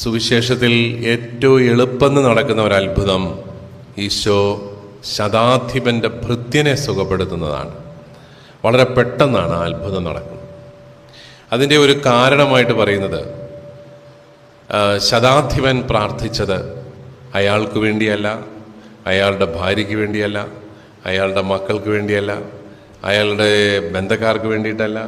സുവിശേഷത്തിൽ ഏറ്റവും എളുപ്പം നടക്കുന്ന ഒരു അത്ഭുതം ഈശോ ശതാധിപന്റെ ഭൃത്യനെ സുഖപ്പെടുത്തുന്നതാണ്. വളരെ പെട്ടെന്നാണ് ആ അത്ഭുതം നടക്കുന്നത്. അതിന്റെ ഒരു കാരണമായിട്ട് പറയുന്നത് ശതാധിപൻ പ്രാർത്ഥിച്ചത് അയാൾക്ക് വേണ്ടിയല്ല അയാളുടെ ഭാര്യയ്ക്ക് വേണ്ടിയല്ല അയാളുടെ മക്കൾക്ക് വേണ്ടിയല്ല അയാളുടെ ബന്ധക്കാർക്ക് വേണ്ടിയിട്ടല്ല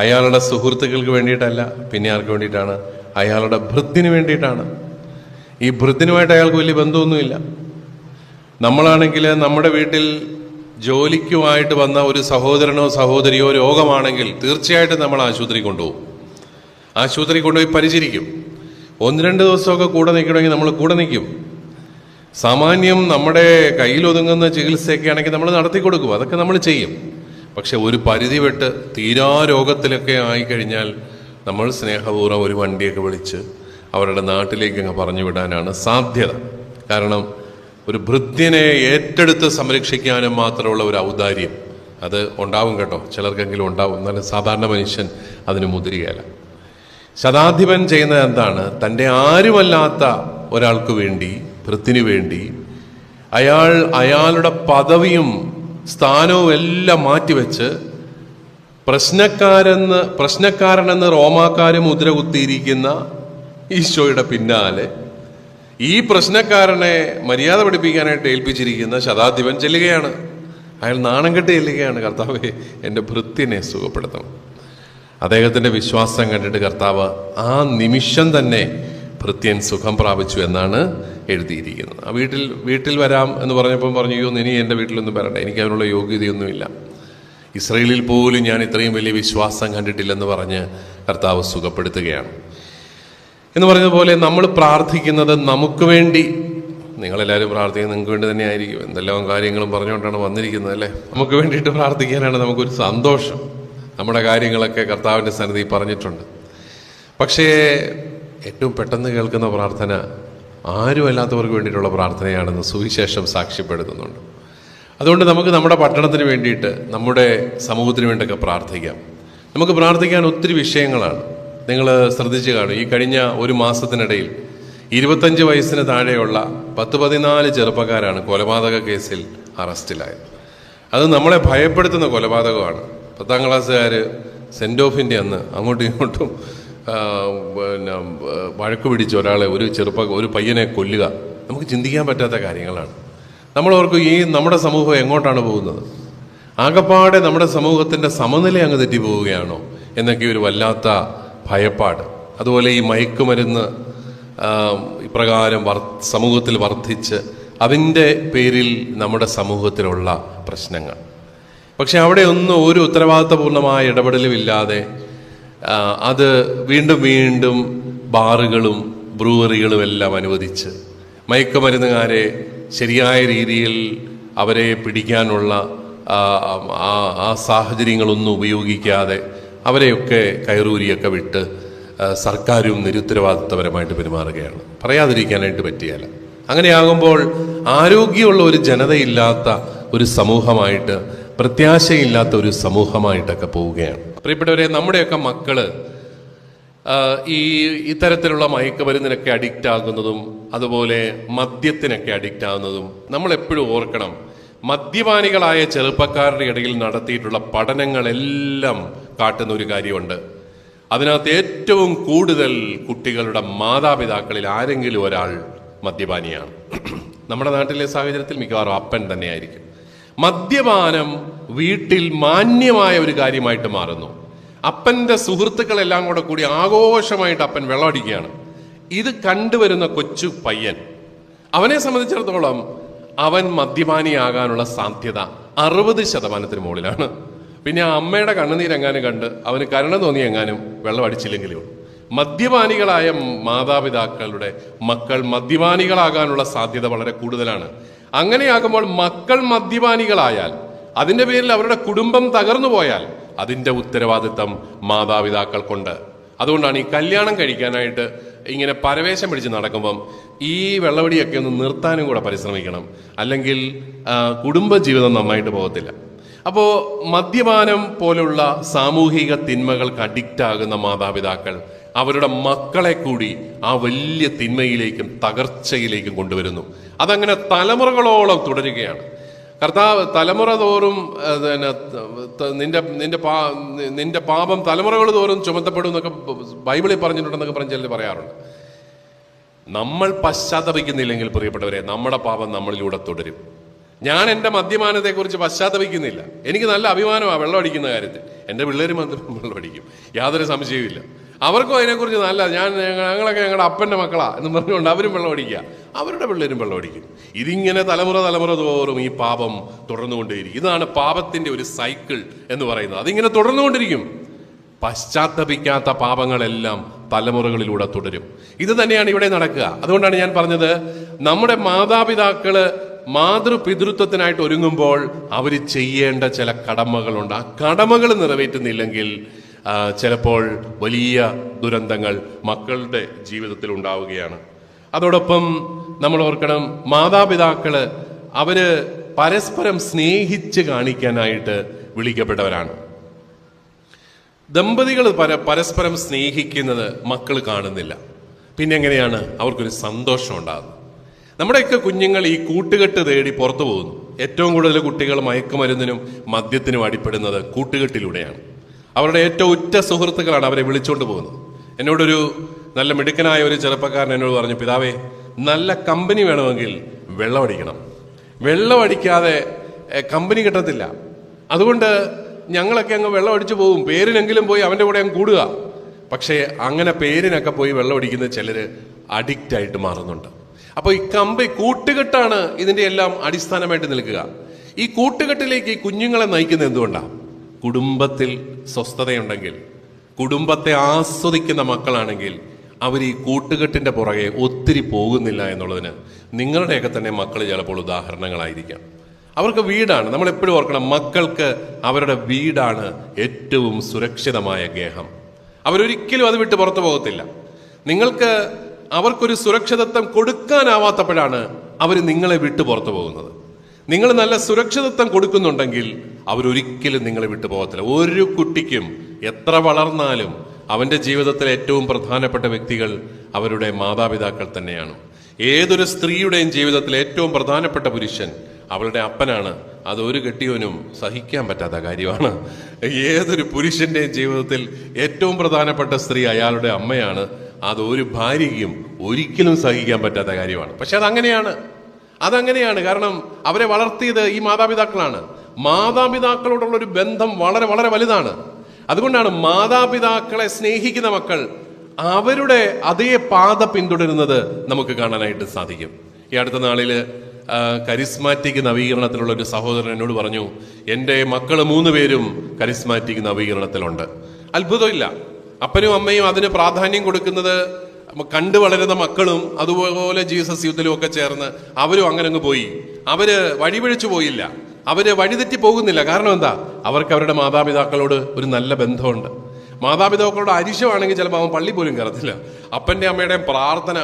അയാളുടെ സുഹൃത്തുക്കൾക്ക് വേണ്ടിയിട്ടല്ല പിന്നെ ആർക്ക് വേണ്ടിയിട്ടാണ് അയാളുടെ ഭൃത്തിന് വേണ്ടിയിട്ടാണ്. ഈ ഭൃത്തിനുമായിട്ട് അയാൾക്ക് വലിയ ബന്ധമൊന്നുമില്ല. നമ്മളാണെങ്കിൽ നമ്മുടെ വീട്ടിൽ ജോലിക്കുമായിട്ട് വന്ന ഒരു സഹോദരനോ സഹോദരിയോ രോഗമാണെങ്കിൽ തീർച്ചയായിട്ടും നമ്മൾ ആശുപത്രി കൊണ്ടുപോകും. ആശുപത്രി കൊണ്ടുപോയി പരിചരിക്കും. ഒന്ന് രണ്ട് ദിവസമൊക്കെ കൂടെ നിൽക്കണമെങ്കിൽ നമ്മൾ കൂടെ നിൽക്കും. സാമാന്യം നമ്മുടെ കയ്യിലൊതുങ്ങുന്ന ചികിത്സയൊക്കെ ആണെങ്കിൽ നമ്മൾ നടത്തി കൊടുക്കും. അതൊക്കെ നമ്മൾ ചെയ്യും. പക്ഷെ ഒരു പരിധി വിട്ട് തീരാ രോഗത്തിലൊക്കെ ആയിക്കഴിഞ്ഞാൽ നമ്മൾ സ്നേഹപൂർവം ഒരു വണ്ടിയൊക്കെ വിളിച്ച് അവരുടെ നാട്ടിലേക്ക് അങ്ങ് പറഞ്ഞു വിടാനാണ് സാധ്യത. കാരണം ഒരു ഭൃത്യനെ ഏറ്റെടുത്ത് സംരക്ഷിക്കാനും മാത്രമുള്ള ഒരു ഔദാര്യം അത് ഉണ്ടാവും കേട്ടോ. ചിലർക്കെങ്കിലും ഉണ്ടാവും. എന്നാലും സാധാരണ മനുഷ്യൻ അതിന് മുതിരുകയല്ല. ശതാധിപൻ ചെയ്യുന്നത് എന്താണ്? തന്റെ ആരുമല്ലാത്ത ഒരാൾക്ക് വേണ്ടി ഭൃത്തിന് വേണ്ടി അയാൾ അയാളുടെ പദവിയും സ്ഥാനവും എല്ലാം മാറ്റിവെച്ച് പ്രശ്നക്കാരെന്ന് പ്രശ്നക്കാരനെന്ന് റോമാക്കാര് മുദ്ര കുത്തിയിരിക്കുന്ന ഈശോയുടെ പിന്നാലെ ഈ പ്രശ്നക്കാരനെ മര്യാദ പഠിപ്പിക്കാനായിട്ട് ഏൽപ്പിച്ചിരിക്കുന്ന ശതാധിപൻ ചെല്ലുകയാണ്. അയാൾ നാണം കെട്ടി ചെല്ലുകയാണ്. കർത്താവ് എന്റെ ഭൃത്യനെ സുഖപ്പെടുത്തണം. അദ്ദേഹത്തിന്റെ വിശ്വാസം കണ്ടിട്ട് കർത്താവ് ആ നിമിഷം തന്നെ ഭൃത്യൻ സുഖം പ്രാപിച്ചു എന്നാണ് എഴുതിയിരിക്കുന്നത്. ആ വീട്ടിൽ വീട്ടിൽ വരാം എന്ന് പറഞ്ഞപ്പം പറഞ്ഞു അയ്യോ ഇനി എന്റെ വീട്ടിലൊന്നും വരണ്ട. എനിക്ക് അതിനുള്ള യോഗ്യതയൊന്നുമില്ല. ഇസ്രയേലിൽ പോലും ഞാൻ ഇത്രയും വലിയ വിശ്വാസം കണ്ടിട്ടില്ലെന്ന് പറഞ്ഞ് കർത്താവ് സുഖപ്പെടുത്തുകയാണ്. എന്ന് പറഞ്ഞതുപോലെ നമ്മൾ പ്രാർത്ഥിക്കുന്നത് നമുക്ക് വേണ്ടി. നിങ്ങളെല്ലാവരും പ്രാർത്ഥിക്കുന്നത് നിങ്ങൾക്ക് വേണ്ടി തന്നെ ആയിരിക്കും എന്തെല്ലാം കാര്യങ്ങളും പറഞ്ഞുകൊണ്ടാണ് വന്നിരിക്കുന്നത് അല്ലേ? നമുക്ക് വേണ്ടിയിട്ട് പ്രാർത്ഥിക്കാനാണ് നമുക്കൊരു സന്തോഷം. നമ്മുടെ കാര്യങ്ങളൊക്കെ കർത്താവിന്റെ സന്നിധി പറഞ്ഞിട്ടുണ്ട്. പക്ഷേ ഏറ്റവും പെട്ടെന്ന് കേൾക്കുന്ന പ്രാർത്ഥന ആരുമല്ലാത്തവർക്ക് വേണ്ടിയിട്ടുള്ള പ്രാർത്ഥനയാണെന്ന് സുവിശേഷം സാക്ഷ്യപ്പെടുത്തുന്നുണ്ട്. അതുകൊണ്ട് നമുക്ക് നമ്മുടെ പട്ടണത്തിന് വേണ്ടിയിട്ട് നമ്മുടെ സമൂഹത്തിന് വേണ്ടിയൊക്കെ പ്രാർത്ഥിക്കാം. നമുക്ക് പ്രാർത്ഥിക്കാൻ ഒത്തിരി വിഷയങ്ങളാണ്. നിങ്ങൾ ശ്രദ്ധിച്ചു കാണും. ഈ കഴിഞ്ഞ ഒരു മാസത്തിനിടയിൽ ഇരുപത്തഞ്ച് വയസ്സിന് താഴെയുള്ള പത്ത് പതിനാല് ചെറുപ്പക്കാരാണ് കൊലപാതക കേസിൽ അറസ്റ്റിലായത്. അത് നമ്മളെ ഭയപ്പെടുത്തുന്ന കൊലപാതകമാണ്. പത്താം ക്ലാസ്സുകാർ സെന്റ് ഓഫിന്റെ അന്ന് അങ്ങോട്ടും ഇങ്ങോട്ടും പിന്നെ വഴക്ക് പിടിച്ച ഒരാളെ ഒരു ചെറുപ്പ ഒരു പയ്യനെ കൊല്ലുക. നമുക്ക് ചിന്തിക്കാൻ പറ്റാത്ത കാര്യങ്ങളാണ്. നമ്മൾ ഓർക്കും ഈ നമ്മുടെ സമൂഹം എങ്ങോട്ടാണ് പോകുന്നത്? ആകപ്പാടെ നമ്മുടെ സമൂഹത്തിന്റെ സമനില അങ്ങ് തെറ്റി പോവുകയാണോ എന്നൊക്കെ ഒരു വല്ലാത്ത ഭയപ്പാട്. അതുപോലെ ഈ മയക്കുമരുന്ന് ഇപ്രകാരം വർ സമൂഹത്തിൽ വർദ്ധിച്ച് അതിന്റെ പേരിൽ നമ്മുടെ സമൂഹത്തിലുള്ള പ്രശ്നങ്ങൾ. പക്ഷെ അവിടെ ഒന്നും ഒരു ഉത്തരവാദിത്തപൂർണമായ ഇടപെടലും ഇല്ലാതെ അത് വീണ്ടും വീണ്ടും ബാറുകളും ബ്രൂവറികളും എല്ലാം അനുവദിച്ച് മയക്കുമരുന്നുകാരെ ശരിയായ രീതിയിൽ അവരെ പിടിക്കാനുള്ള ആ, സാഹചര്യങ്ങളൊന്നും ഉപയോഗിക്കാതെ അവരെയൊക്കെ കയറൂരിയൊക്കെ വിട്ട് സർക്കാരും നിരുത്തരവാദിത്തപരമായിട്ട് പെരുമാറുകയാണ്. പറയാതിരിക്കാനായിട്ട് പറ്റിയല്ല അങ്ങനെയാകുമ്പോൾ ആരോഗ്യമുള്ള ഒരു ജനതയില്ലാത്ത ഒരു സമൂഹമായിട്ട് പ്രത്യാശയില്ലാത്ത ഒരു സമൂഹമായിട്ടൊക്കെ പോവുകയാണ്. പ്രിയപ്പെട്ടവരെ നമ്മുടെയൊക്കെ മക്കൾ ഈ ഇത്തരത്തിലുള്ള മയക്കുമരുന്നിനൊക്കെ അഡിക്റ്റ് ആകുന്നതും അതുപോലെ മദ്യത്തിനൊക്കെ അഡിക്റ്റ് ആകുന്നതും നമ്മൾ എപ്പോഴും ഓർക്കണം. മദ്യപാനികളായ ചെറുപ്പക്കാരുടെ ഇടയിൽ നടത്തിയിട്ടുള്ള പഠനങ്ങളെല്ലാം കാട്ടുന്ന ഒരു കാര്യമുണ്ട്. അതിനകത്ത് ഏറ്റവും കൂടുതൽ കുട്ടികളുടെ മാതാപിതാക്കളിൽ ആരെങ്കിലും ഒരാൾ മദ്യപാനിയാണ്. നമ്മുടെ നാട്ടിലെ സാഹചര്യത്തിൽ മിക്കവാറും അപ്പൻ തന്നെയായിരിക്കും. മദ്യപാനം വീട്ടിൽ മാന്യമായ ഒരു കാര്യമായിട്ട് മാറുന്നു. അപ്പന്റെ സുഹൃത്തുക്കളെല്ലാം കൂടെ കൂടി ആഘോഷമായിട്ട് അപ്പൻ വെള്ളമടിക്കുകയാണ്. ഇത് കണ്ടുവരുന്ന കൊച്ചു പയ്യൻ അവനെ സംബന്ധിച്ചിടത്തോളം അവൻ മദ്യപാനിയാകാനുള്ള സാധ്യത അറുപത് ശതമാനത്തിന് മുകളിലാണ്. പിന്നെ ആ അമ്മയുടെ കണ്ണുനീരെങ്ങാനും കണ്ട് അവന് കരുണ തോന്നി എങ്ങാനും വെള്ളം അടിച്ചില്ലെങ്കിലും മദ്യപാനികളായ മാതാപിതാക്കളുടെ മക്കൾ മദ്യപാനികളാകാനുള്ള സാധ്യത വളരെ കൂടുതലാണ്. അങ്ങനെയാകുമ്പോൾ മക്കൾ മദ്യപാനികളായാൽ അതിന്റെ പേരിൽ അവരുടെ കുടുംബം തകർന്നു പോയാൽ അതിന്റെ ഉത്തരവാദിത്തം മാതാപിതാക്കൾക്കുണ്ട് അതുകൊണ്ടാണ് ഈ കല്യാണം കഴിക്കാനായിട്ട് ഇങ്ങനെ പരവേശം പിടിച്ച് നടക്കുമ്പം ഈ വെള്ളവടിയൊക്കെ ഒന്ന് നിർത്താനും കൂടെ പരിശ്രമിക്കണം. അല്ലെങ്കിൽ കുടുംബജീവിതം നന്നായിട്ട് പോകത്തില്ല. അപ്പോൾ മദ്യപാനം പോലുള്ള സാമൂഹിക തിന്മകൾക്ക് അഡിക്റ്റ് ആകുന്ന മാതാപിതാക്കൾ അവരുടെ മക്കളെ കൂടി ആ വലിയ തിന്മയിലേക്കും തകർച്ചയിലേക്കും കൊണ്ടുവരുന്നു. അതങ്ങനെ തലമുറകളോളം തുടരുകയാണ്. കർത്താവ് തലമുറ തോറും പിന്നെ, നിന്റെ നിന്റെ പാ നിന്റെ പാപം തലമുറകൾ തോറും ചുമത്തപ്പെടും എന്നൊക്കെ ബൈബിളിൽ പറഞ്ഞിട്ടുണ്ടെന്നൊക്കെ പറഞ്ഞ് ചിലർ പറയാറുണ്ട്. നമ്മൾ പശ്ചാത്തപിക്കുന്നില്ലെങ്കിൽ പ്രിയപ്പെട്ടവരെ നമ്മുടെ പാപം നമ്മളിലൂടെ തുടരും. ഞാൻ എന്റെ മദ്യപാനത്തെക്കുറിച്ച് പശ്ചാത്തപിക്കുന്നില്ല. എനിക്ക് നല്ല അഭിമാനമാണ് വെള്ളം അടിക്കുന്ന കാര്യത്തിൽ. എന്റെ പിള്ളേരും മദ്യം വെള്ളം അടിക്കും. യാതൊരു സംശയവുമില്ല. അവർക്കും അതിനെക്കുറിച്ച് നല്ല ഞാൻ ഞങ്ങളൊക്കെ ഞങ്ങളുടെ അപ്പന്റെ മക്കളാ എന്ന് പറഞ്ഞുകൊണ്ട് അവരും വെള്ളം അടിക്കുക. അവരുടെ പിള്ളേരും വെള്ളം അടിക്കും. ഇതിങ്ങനെ തലമുറ തലമുറ തോറും ഈ പാപം തുടർന്നുകൊണ്ടേയിരിക്കും. ഇതാണ് പാപത്തിന്റെ ഒരു സൈക്കിൾ എന്ന് പറയുന്നത്. അതിങ്ങനെ തുടർന്നുകൊണ്ടിരിക്കും. പശ്ചാത്തപിക്കാത്ത പാപങ്ങളെല്ലാം തലമുറകളിലൂടെ തുടരും. ഇത് തന്നെയാണ് ഇവിടെ നടക്കുക. അതുകൊണ്ടാണ് ഞാൻ പറഞ്ഞത് നമ്മുടെ മാതാപിതാക്കൾ മാതൃപിതൃത്വത്തിനായിട്ട് ഒരുങ്ങുമ്പോൾ അവർ ചെയ്യേണ്ട ചില കടമകളുണ്ട്. ആ കടമകൾ നിറവേറ്റുന്നില്ലെങ്കിൽ ചിലപ്പോൾ വലിയ ദുരന്തങ്ങൾ മക്കളുടെ ജീവിതത്തിൽ ഉണ്ടാവുകയാണ്. അതോടൊപ്പം നമ്മൾ ഓർക്കണം മാതാപിതാക്കൾ അവർ പരസ്പരം സ്നേഹിച്ച് കാണിക്കാനായിട്ട് വിളിക്കപ്പെട്ടവരാണ്. ദമ്പതികൾ പര പരസ്പരം സ്നേഹിക്കുന്നത് മക്കൾ കാണുന്നില്ല. പിന്നെ എങ്ങനെയാണ് അവർക്കൊരു സന്തോഷം ഉണ്ടാകുന്നത്. നമ്മുടെയൊക്കെ കുഞ്ഞുങ്ങൾ ഈ കൂട്ടുകെട്ട് തേടി പുറത്തു പോകുന്നു. ഏറ്റവും കൂടുതൽ കുട്ടികൾ മയക്കുമരുന്നിനും മദ്യത്തിനും അടിപ്പെടുന്നത് കൂട്ടുകെട്ടിലൂടെയാണ്. അവരുടെ ഏറ്റവും ഉറ്റ സുഹൃത്തുക്കളാണ് അവരെ വിളിച്ചുകൊണ്ട് പോകുന്നത്. എന്നോടൊരു നല്ല മിടുക്കനായ ഒരു ചെറുപ്പക്കാരൻ എന്നോട് പറഞ്ഞു പിതാവേ നല്ല കമ്പനി വേണമെങ്കിൽ വെള്ളമടിക്കണം വെള്ളമടിക്കാതെ കമ്പനി കിട്ടത്തില്ല. അതുകൊണ്ട് ഞങ്ങളൊക്കെ അങ്ങ് വെള്ളമടിച്ചു പോകും. പേരിനെങ്കിലും പോയി അവന്റെ കൂടെ അങ്ങ് കൂടുക. പക്ഷേ അങ്ങനെ പേരിനൊക്കെ പോയി വെള്ളം അടിക്കുന്ന ചിലര് അഡിക്റ്റ് ആയിട്ട് മാറുന്നുണ്ട്. അപ്പോൾ ഈ കമ്പി കൂട്ടുകെട്ടാണ് ഇതിന്റെ എല്ലാം അടിസ്ഥാനമായിട്ട് നിൽക്കുക. ഈ കൂട്ടുകെട്ടിലേക്ക് ഈ കുഞ്ഞുങ്ങളെ നയിക്കുന്നത് എന്തുകൊണ്ടാണ് കുടുംബത്തിൽ സ്വസ്ഥതയുണ്ടെങ്കിൽ കുടുംബത്തെ ആസ്വദിക്കുന്ന മക്കളാണെങ്കിൽ അവർ ഈ കൂട്ടുകെട്ടിന്റെ പുറകെ ഒത്തിരി പോകുന്നില്ല എന്നുള്ളതിന് നിങ്ങളുടെയൊക്കെ തന്നെ മക്കൾ ചിലപ്പോൾ ഉദാഹരണങ്ങളായിരിക്കാം. അവർക്ക് വീടാണ്. നമ്മൾ എപ്പോഴും ഓർക്കണം മക്കൾക്ക് അവരുടെ വീടാണ് ഏറ്റവും സുരക്ഷിതമായ ഗേഹം. അവരൊരിക്കലും അത് വിട്ട് പുറത്തു പോകത്തില്ല. നിങ്ങൾക്ക് അവർക്കൊരു സുരക്ഷിതത്വം കൊടുക്കാനാവാത്തപ്പോഴാണ് അവർ നിങ്ങളെ വിട്ടു പുറത്തു പോകുന്നത്. നിങ്ങൾ നല്ല സുരക്ഷിതത്വം കൊടുക്കുന്നുണ്ടെങ്കിൽ അവരൊരിക്കലും നിങ്ങളെ വിട്ടു പോകത്തില്ല. ഒരു കുട്ടിക്കും എത്ര വളർന്നാലും അവന്റെ ജീവിതത്തിലെ ഏറ്റവും പ്രധാനപ്പെട്ട വ്യക്തികൾ അവരുടെ മാതാപിതാക്കൾ തന്നെയാണ്. ഏതൊരു സ്ത്രീയുടെയും ജീവിതത്തിലെ ഏറ്റവും പ്രധാനപ്പെട്ട പുരുഷൻ അവളുടെ അപ്പനാണ്. അത് ഒരു കെട്ടിയവനും സഹിക്കാൻ പറ്റാത്ത കാര്യമാണ്. ഏതൊരു പുരുഷന്റെയും ജീവിതത്തിൽ ഏറ്റവും പ്രധാനപ്പെട്ട സ്ത്രീ അയാളുടെ അമ്മയാണ്. അത് ഒരു ഭാര്യയ്ക്കും ഒരിക്കലും സഹിക്കാൻ പറ്റാത്ത കാര്യമാണ്. പക്ഷെ അതങ്ങനെയാണ്. അതങ്ങനെയാണ്. കാരണം അവരെ വളർത്തിയത് ഈ മാതാപിതാക്കളാണ്. മാതാപിതാക്കളോടുള്ള ഒരു ബന്ധം വളരെ വളരെ വലുതാണ്. അതുകൊണ്ടാണ് മാതാപിതാക്കളെ സ്നേഹിക്കുന്ന മക്കൾ അവരുടെ അതേ പാത പിന്തുടരുന്നത് നമുക്ക് കാണാനായിട്ട് സാധിക്കും. ഈ അടുത്ത നാളിൽ കരിസ്മാറ്റിക് നവീകരണത്തിലുള്ള ഒരു സഹോദരൻ എന്നോട് പറഞ്ഞു എന്റെ മക്കൾ മൂന്ന് പേരും കരിസ്മാറ്റിക് നവീകരണത്തിലുണ്ട്. അത്ഭുതമില്ല. അപ്പനും അമ്മയും അതിന് പ്രാധാന്യം കൊടുക്കുന്നത് കണ്ടു വളരുന്ന മക്കളും അതുപോലെ ജീസസ് യുദ്ധലും ഒക്കെ ചേർന്ന് അവരും അങ്ങനെ അങ്ങ് പോയി. അവർ വഴിപിഴച്ചു പോയില്ല. അവർ വഴിതെറ്റി പോകുന്നില്ല. കാരണം എന്താ? അവർക്ക് അവരുടെ മാതാപിതാക്കളോട് ഒരു നല്ല ബന്ധമുണ്ട്. മാതാപിതാക്കളോട് അരിശമാണെങ്കിൽ ചിലപ്പോൾ അവൻ പള്ളി പോലും കയറത്തില്ല. അപ്പന്റെ അമ്മയുടെയും പ്രാർത്ഥന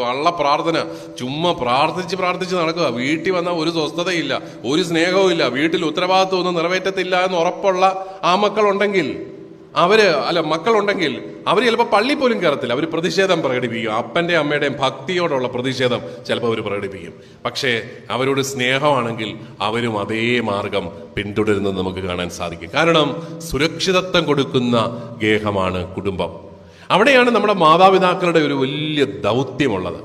കള്ള പ്രാർത്ഥന ചുമ്മാ പ്രാർത്ഥിച്ച് പ്രാർത്ഥിച്ച് നടക്കുക. വീട്ടിൽ വന്നാൽ ഒരു സ്വസ്ഥതയില്ല ഒരു സ്നേഹവും ഇല്ല വീട്ടിൽ ഉത്തരവാദിത്വം ഒന്നും നിറവേറ്റത്തില്ല എന്ന് ഉറപ്പുള്ള ആ മക്കളുണ്ടെങ്കിൽ അവർ അല്ല മക്കളുണ്ടെങ്കിൽ അവർ ചിലപ്പോൾ പള്ളി പോലും കയറത്തില്ല അവർ പ്രതിഷേധം പ്രകടിപ്പിക്കും. അപ്പന്റെ അമ്മയുടെയും ഭക്തിയോടുള്ള പ്രതിഷേധം ചിലപ്പോൾ അവർ പ്രകടിപ്പിക്കും. പക്ഷേ അവരോട് സ്നേഹമാണെങ്കിൽ അവരും അതേ മാർഗം പിന്തുടരുന്നത് നമുക്ക് കാണാൻ സാധിക്കും. കാരണം സുരക്ഷിതത്വം കൊടുക്കുന്ന ഗേഹമാണ് കുടുംബം. അവിടെയാണ് നമ്മുടെ മാതാപിതാക്കളുടെ ഒരു വലിയ ദൗത്യമുള്ളത്.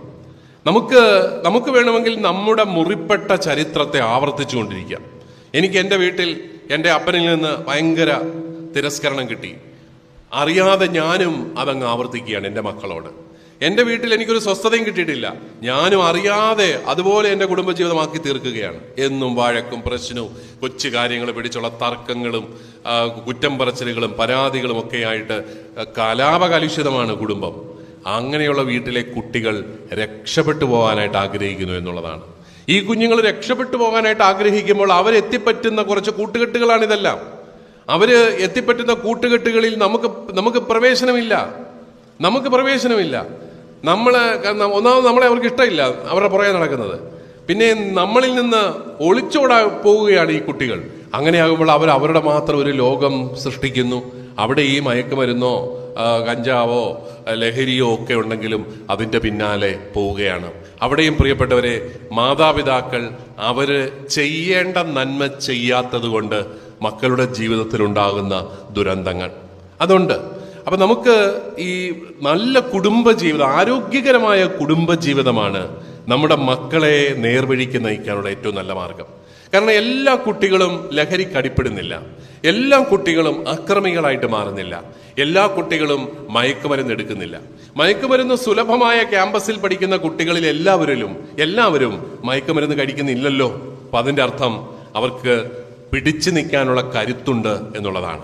നമുക്ക് നമുക്ക് വേണമെങ്കിൽ നമ്മുടെ മുറിപ്പെട്ട ചരിത്രത്തെ ആവർത്തിച്ചു കൊണ്ടിരിക്കാം എനിക്ക് എന്റെ വീട്ടിൽ എന്റെ അപ്പനിൽ നിന്ന് ഭയങ്കര തിരസ്കരണം കിട്ടി. അറിയാതെ ഞാനും അതങ്ങ് ആവർത്തിക്കുകയാണ് എന്റെ മക്കളോട്. എന്റെ വീട്ടിൽ എനിക്കൊരു സ്വസ്ഥതയും കിട്ടിയിട്ടില്ല. ഞാനും അറിയാതെ അതുപോലെ എന്റെ കുടുംബജീവിതമാക്കി തീർക്കുകയാണ്. എന്നും വഴക്കും പ്രശ്നവും കൊച്ചു കാര്യങ്ങൾ പിടിച്ചുള്ള തർക്കങ്ങളും കുറ്റം പറച്ചിലുകളും പരാതികളും ഒക്കെയായിട്ട് കലാപകലുഷിതമാണ് കുടുംബം. അങ്ങനെയുള്ള വീട്ടിലെ കുട്ടികൾ രക്ഷപ്പെട്ടു പോകാനായിട്ട് ആഗ്രഹിക്കുന്നു എന്നുള്ളതാണ്. ഈ കുഞ്ഞുങ്ങൾ രക്ഷപ്പെട്ടു പോകാനായിട്ട് ആഗ്രഹിക്കുമ്പോൾ അവരെത്തിപ്പറ്റുന്ന കുറച്ച് കൂട്ടുകെട്ടുകളാണ് ഇതെല്ലാം അവർ എത്തിപ്പറ്റുന്ന കൂട്ടുകെട്ടുകളിൽ നമുക്ക് നമുക്ക് പ്രവേശനമില്ല. നമുക്ക് പ്രവേശനമില്ല. നമ്മൾ ഒന്നാമത് നമ്മളെ അവർക്ക് ഇഷ്ടമില്ല അവരുടെ പുറകെ നടക്കുന്നത്. പിന്നെ നമ്മളിൽ നിന്ന് ഒളിച്ചോടാ പോവുകയാണ് ഈ കുട്ടികൾ. അങ്ങനെയാകുമ്പോൾ അവർ അവരുടെ മാത്രം ഒരു ലോകം സൃഷ്ടിക്കുന്നു. അവിടെ ഈ മയക്കുമരുന്നോ കഞ്ചാവോ ലഹരിയോ ഒക്കെ ഉണ്ടെങ്കിലും അതിന്റെ പിന്നാലെ പോവുകയാണ്. അവിടെയും പ്രിയപ്പെട്ടവരെ മാതാപിതാക്കൾ അവർ ചെയ്യേണ്ട നന്മ ചെയ്യാത്തത് കൊണ്ട് മക്കളുടെ ജീവിതത്തിൽ ഉണ്ടാകുന്ന ദുരന്തങ്ങൾ. അതുകൊണ്ട് അപ്പം നമുക്ക് ഈ നല്ല കുടുംബജീവിതം ആരോഗ്യകരമായ കുടുംബജീവിതമാണ് നമ്മുടെ മക്കളെ നേർവഴിക്ക് നയിക്കാനുള്ള ഏറ്റവും നല്ല മാർഗം. കാരണം എല്ലാ കുട്ടികളും ലഹരിക്ക് അടിപ്പെടുന്നില്ല എല്ലാ കുട്ടികളും അക്രമികളായിട്ട് മാറുന്നില്ല. എല്ലാ കുട്ടികളും മയക്കുമരുന്ന് എടുക്കുന്നില്ല. മയക്കുമരുന്ന് സുലഭമായ ക്യാമ്പസിൽ പഠിക്കുന്ന കുട്ടികളിൽ എല്ലാവരിലും എല്ലാവരും മയക്കുമരുന്ന് കഴിക്കുന്നില്ലല്ലോ. അപ്പം അതിന്റെ അർത്ഥം അവർക്ക് പിടിച്ചു നിൽക്കാനുള്ള കരുത്തുണ്ട് എന്നുള്ളതാണ്.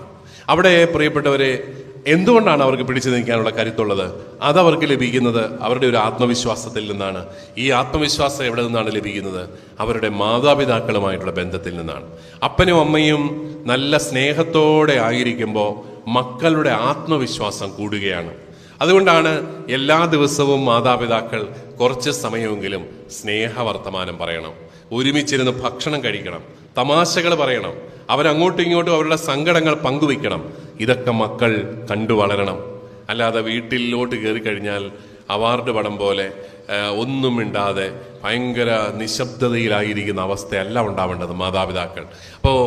അവിടെ പ്രിയപ്പെട്ടവരെ എന്തുകൊണ്ടാണ് അവർക്ക് പിടിച്ചു നിൽക്കാനുള്ള കരുത്തുള്ളത്? അതവർക്ക് ലഭിക്കുന്നത് അവരുടെ ഒരു ആത്മവിശ്വാസത്തിൽ നിന്നാണ്. ഈ ആത്മവിശ്വാസം എവിടെ നിന്നാണ് ലഭിക്കുന്നത്? അവരുടെ മാതാപിതാക്കളുമായിട്ടുള്ള ബന്ധത്തിൽ നിന്നാണ്. അപ്പനും അമ്മയും നല്ല സ്നേഹത്തോടെ ആയിരിക്കുമ്പോൾ മക്കളുടെ ആത്മവിശ്വാസം കൂടുകയാണ്. അതുകൊണ്ടാണ് എല്ലാ ദിവസവും മാതാപിതാക്കൾ കുറച്ച് സമയമെങ്കിലും സ്നേഹവർത്തമാനം പറയണം. ഒരുമിച്ചിരുന്ന് ഭക്ഷണം കഴിക്കണം. തമാശകൾ പറയണം. അവരങ്ങോട്ടും ഇങ്ങോട്ടും അവരുടെ സങ്കടങ്ങൾ പങ്കുവെക്കണം ഇതൊക്കെ മക്കൾ കണ്ടു വളരണം. അല്ലാതെ വീട്ടിലോട്ട് കയറി കഴിഞ്ഞാൽ അവാർഡ് പടം പോലെ ഒന്നും മിണ്ടാതെ ഭയങ്കര നിശബ്ദതയിലായിരിക്കുന്ന അവസ്ഥയല്ല ഉണ്ടാവേണ്ടത് മാതാപിതാക്കൾ. അപ്പോൾ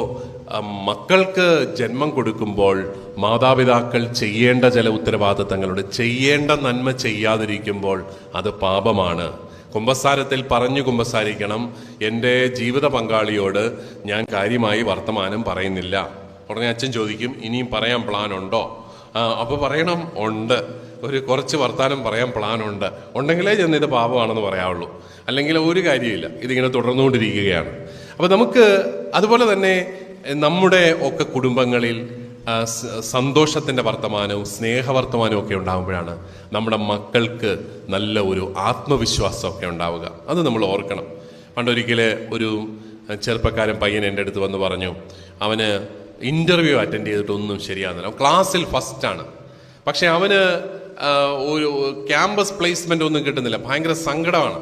മക്കൾക്ക് ജന്മം കൊടുക്കുമ്പോൾ മാതാപിതാക്കൾ ചെയ്യേണ്ട ചില ഉത്തരവാദിത്തങ്ങളുണ്ട്. ചെയ്യേണ്ട നന്മ ചെയ്യാതിരിക്കുമ്പോൾ അത് പാപമാണ്. കുമ്പസാരത്തിൽ പറഞ്ഞു കുമ്പസാരിക്കണം എന്റെ ജീവിത പങ്കാളിയോട് ഞാൻ കാര്യമായി വർത്തമാനം പറയുന്നില്ല. ഉടനെ അച്ഛൻ ചോദിക്കും ഇനിയും പറയാൻ പ്ലാൻ ഉണ്ടോ? അപ്പോൾ അപ്പൊ പറയണം ഉണ്ട്. ഒരു കുറച്ച് വർത്താനം പറയാൻ പ്ലാൻ ഉണ്ട്. ഉണ്ടെങ്കിലേ ചെന്ന് ഇത് പാപമാണെന്ന് പറയാവുള്ളൂ. അല്ലെങ്കിൽ ഒരു കാര്യമില്ല. ഇതിങ്ങനെ തുടർന്നുകൊണ്ടിരിക്കുകയാണ്. അപ്പോൾ നമുക്ക് അതുപോലെ തന്നെ നമ്മുടെ ഒക്കെ കുടുംബങ്ങളിൽ ആ, സ- സന്തോഷത്തിന്റെ വർത്തമാനവും സ്നേഹവർത്തമാനവും ഒക്കെ ഉണ്ടാകുമ്പോഴാണ് നമ്മുടെ മക്കൾക്ക് നല്ല ഒരു ആത്മവിശ്വാസമൊക്കെ ഉണ്ടാവുക. അത് നമ്മൾ ഓർക്കണം. പണ്ടൊരിക്കൽ ഒരു ചെറുപ്പക്കാരൻ പയ്യൻ എന്റെ അടുത്ത് വന്ന് പറഞ്ഞു അവന് ഇന്റർവ്യൂ അറ്റൻഡ് ചെയ്തിട്ടൊന്നും ശരിയാകുന്നില്ല ക്ലാസ്സിൽ ഫസ്റ്റാണ് പക്ഷെ അവന് ഒരു ക്യാമ്പസ് പ്ലേസ്മെന്റ് ഒന്നും കിട്ടുന്നില്ല. ഭയങ്കര സങ്കടമാണ്.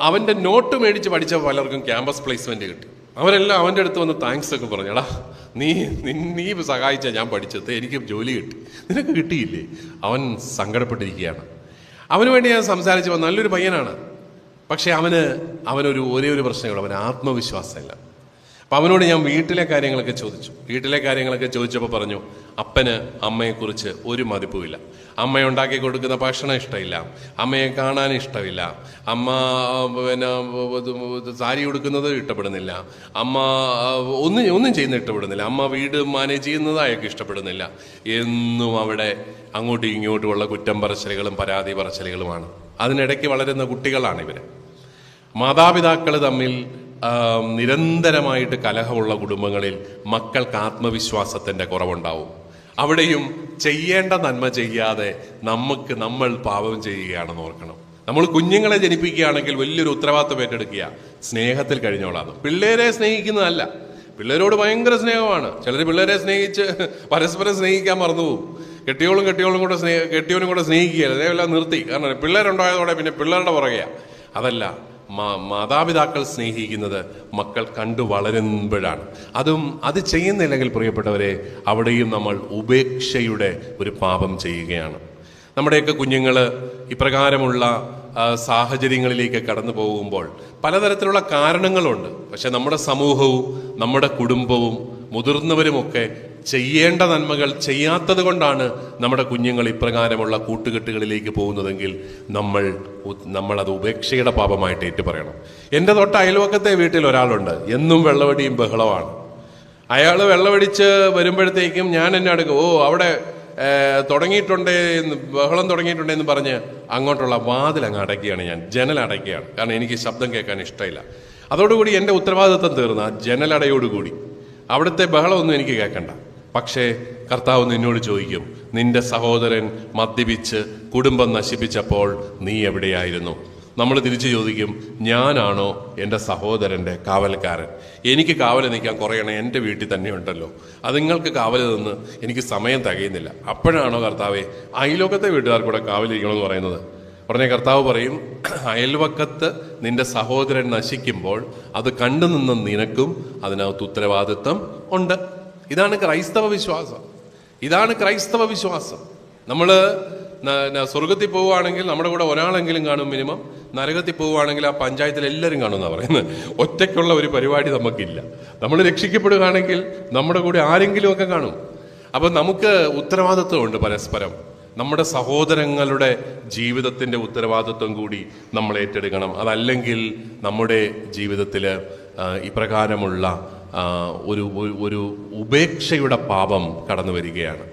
അവന്റെ നോട്ട് മേടിച്ച് പഠിച്ച പലർക്കും ക്യാമ്പസ് പ്ലേസ്മെന്റ് കിട്ടി. അവരെല്ലാം അവന്റെ അടുത്ത് വന്ന് താങ്ക്സ് ഒക്കെ പറഞ്ഞു. എടാ നീ നി- സഹായിച്ച ഞാൻ പഠിച്ചത്. എനിക്ക് ജോലി കിട്ടി. നിനക്ക് കിട്ടിയില്ലേ? അവൻ സങ്കടപ്പെട്ടിരിക്കുകയാണ്. അവന് വേണ്ടി ഞാൻ സംസാരിച്ചപ്പോൾ നല്ലൊരു പയ്യനാണ്. പക്ഷേ അവന് അവനൊരു ഒരേ ഒരു പ്രശ്നമുള്ളൂ അവൻ ആത്മവിശ്വാസമില്ല. അപ്പൊ അവനോട് ഞാൻ വീട്ടിലെ കാര്യങ്ങളൊക്കെ ചോദിച്ചു. വീട്ടിലെ കാര്യങ്ങളൊക്കെ ചോദിച്ചപ്പോൾ പറഞ്ഞു അപ്പന് അമ്മയെക്കുറിച്ച് ഒരു മതിപ്പുമില്ല. അമ്മ ഉണ്ടാക്കി കൊടുക്കുന്ന ഭക്ഷണം ഇഷ്ടമില്ല. അമ്മയെ കാണാൻ ഇഷ്ടമില്ല. അമ്മ പിന്നെ സാരി ഉടുക്കുന്നത് ഇഷ്ടപ്പെടുന്നില്ല. അമ്മ ഒന്നും ഒന്നും ചെയ്യുന്നത് ഇഷ്ടപ്പെടുന്നില്ല. അമ്മ വീട് മാനേജ് ചെയ്യുന്നത് അയാൾക്ക് ഇഷ്ടപ്പെടുന്നില്ല. എന്നും അവിടെ അങ്ങോട്ടും ഇങ്ങോട്ടുമുള്ള കുറ്റം പറച്ചിലുകളും പരാതി പറച്ചിലുകളുമാണ്. അതിനിടയ്ക്ക് വളരുന്ന കുട്ടികളാണ് ഇവർ മാതാപിതാക്കൾ തമ്മിൽ നിരന്തരമായിട്ട് കലഹമുള്ള കുടുംബങ്ങളിൽ മക്കൾക്ക് ആത്മവിശ്വാസത്തിന്റെ കുറവുണ്ടാവും. അവിടെയും ചെയ്യേണ്ട നന്മ ചെയ്യാതെ നമുക്ക് നമ്മൾ പാപം ചെയ്യുകയാണെന്ന് ഓർക്കണം. നമ്മൾ കുഞ്ഞുങ്ങളെ ജനിപ്പിക്കുകയാണെങ്കിൽ വലിയൊരു ഉത്തരവാദിത്വം ഏറ്റെടുക്കുക. സ്നേഹത്തിൽ കഴിഞ്ഞോളാം. പിള്ളേരെ സ്നേഹിക്കുന്നതല്ല. പിള്ളേരോട് ഭയങ്കര സ്നേഹമാണ്. ചിലർ പിള്ളേരെ സ്നേഹിച്ച് പരസ്പരം സ്നേഹിക്കാൻ മറന്നുപോകും. കെട്ടിയോളും കെട്ടിയോളും കൂടെ സ്നേഹ കെട്ടിയോനും കൂടെ സ്നേഹിക്കുകയല്ല? അതേപോലെ നിർത്തി. കാരണം പിള്ളേരുണ്ടായതോടെ പിന്നെ പിള്ളേരുടെ പുറകെയാണ് അതല്ല മാതാപിതാക്കൾ സ്നേഹിക്കുന്നത് മക്കൾ കണ്ടു വളരുമ്പോഴാണ്. അതും അത് ചെയ്യുന്നില്ലെങ്കിൽ പ്രിയപ്പെട്ടവരെ അവിടെയും നമ്മൾ ഉപേക്ഷയുടെ ഒരു പാപം ചെയ്യുകയാണ്. നമ്മുടെയൊക്കെ കുഞ്ഞുങ്ങൾ ഇപ്രകാരമുള്ള സാഹചര്യങ്ങളിലേക്ക് കടന്നു പോകുമ്പോൾ പലതരത്തിലുള്ള കാരണങ്ങളുണ്ട്. പക്ഷെ നമ്മുടെ സമൂഹവും നമ്മുടെ കുടുംബവും മുതിർന്നവരുമൊക്കെ ചെയ്യേണ്ട നന്മകൾ ചെയ്യാത്തത് കൊണ്ടാണ് നമ്മുടെ കുഞ്ഞുങ്ങൾ ഇപ്രകാരമുള്ള കൂട്ടുകെട്ടുകളിലേക്ക് പോകുന്നതെങ്കിൽ നമ്മൾ നമ്മളത് ഉപേക്ഷയുടെ പാപമായിട്ട് ഏറ്റുപറയണം. എന്റെ തൊട്ട അയൽവക്കത്തെ വീട്ടിൽ ഒരാളുണ്ട്. എന്നും വെള്ളവടിയും ബഹളമാണ്. അയാൾ വെള്ളമടിച്ച് വരുമ്പോഴത്തേക്കും ഞാൻ എന്നെ അടുക്കും ഓ അവിടെ തുടങ്ങിയിട്ടുണ്ടേ ബഹളം തുടങ്ങിയിട്ടുണ്ടേ എന്ന് പറഞ്ഞ് അങ്ങോട്ടുള്ള വാതിൽ അങ്ങ് അടയ്ക്കുകയാണ് ഞാൻ. ജനൽ അടയ്ക്കുകയാണ്. കാരണം എനിക്ക് ശബ്ദം കേൾക്കാൻ ഇഷ്ടമില്ല. അതോടുകൂടി എന്റെ ഉത്തരവാദിത്വം തീർന്ന ജനലടയോടുകൂടി. അവിടുത്തെ ബഹളമൊന്നും എനിക്ക് കേൾക്കണ്ട. പക്ഷേ കർത്താവ് നിന്നോട് ചോദിക്കും നിന്റെ സഹോദരൻ മദ്യപിച്ച് കുടുംബം നശിപ്പിച്ചപ്പോൾ നീ എവിടെയായിരുന്നു? നമ്മൾ തിരിച്ചു ചോദിക്കും ഞാനാണോ എന്റെ സഹോദരന്റെ കാവൽക്കാരൻ? എനിക്ക് കാവൽ നിൽക്കാൻ കുറയണേ എന്റെ വീട്ടിൽ തന്നെ ഉണ്ടല്ലോ. അത് നിങ്ങൾക്ക് കാവൽ നിന്ന് എനിക്ക് സമയം തികയുന്നില്ല. അപ്പോഴാണോ കർത്താവെ അയലോകത്തെ വീട്ടുകാർ കൂടെ കാവലിരിക്കണമെന്ന് പറയുന്നത്? ഉടനെ കർത്താവ് പറയും അയൽവക്കത്ത് നിന്റെ സഹോദരൻ നശിക്കുമ്പോൾ അത് കണ്ടു നിന്ന നിനക്കും അതിനകത്ത് ഉത്തരവാദിത്വം ഉണ്ട്. ഇതാണ് ക്രൈസ്തവ വിശ്വാസം. ഇതാണ് ക്രൈസ്തവ വിശ്വാസം. നമ്മൾ സ്വർഗത്തിൽ പോവുകയാണെങ്കിൽ നമ്മുടെ കൂടെ ഒരാളെങ്കിലും കാണും മിനിമം. നരകത്തിൽ പോവുകയാണെങ്കിൽ ആ പഞ്ചായത്തിൽ എല്ലാവരും കാണുമെന്നാണ് പറയുന്നത്. ഒറ്റയ്ക്കുള്ള ഒരു പരിപാടി നമുക്കില്ല. നമ്മൾ രക്ഷിക്കപ്പെടുകയാണെങ്കിൽ നമ്മുടെ കൂടെ ആരെങ്കിലും ഒക്കെ കാണും. അപ്പം നമുക്ക് ഉത്തരവാദിത്വമുണ്ട് പരസ്പരം. നമ്മുടെ സഹോദരങ്ങളുടെ ജീവിതത്തിന്റെ ഉത്തരവാദിത്വം കൂടി നമ്മൾ ഏറ്റെടുക്കണം. അതല്ലെങ്കിൽ നമ്മുടെ ജീവിതത്തിൽ ഇപ്രകാരമുള്ള ഒരു- ഒരു ഉപേക്ഷയുടെ പാപം കടന്നു വരികയാണ്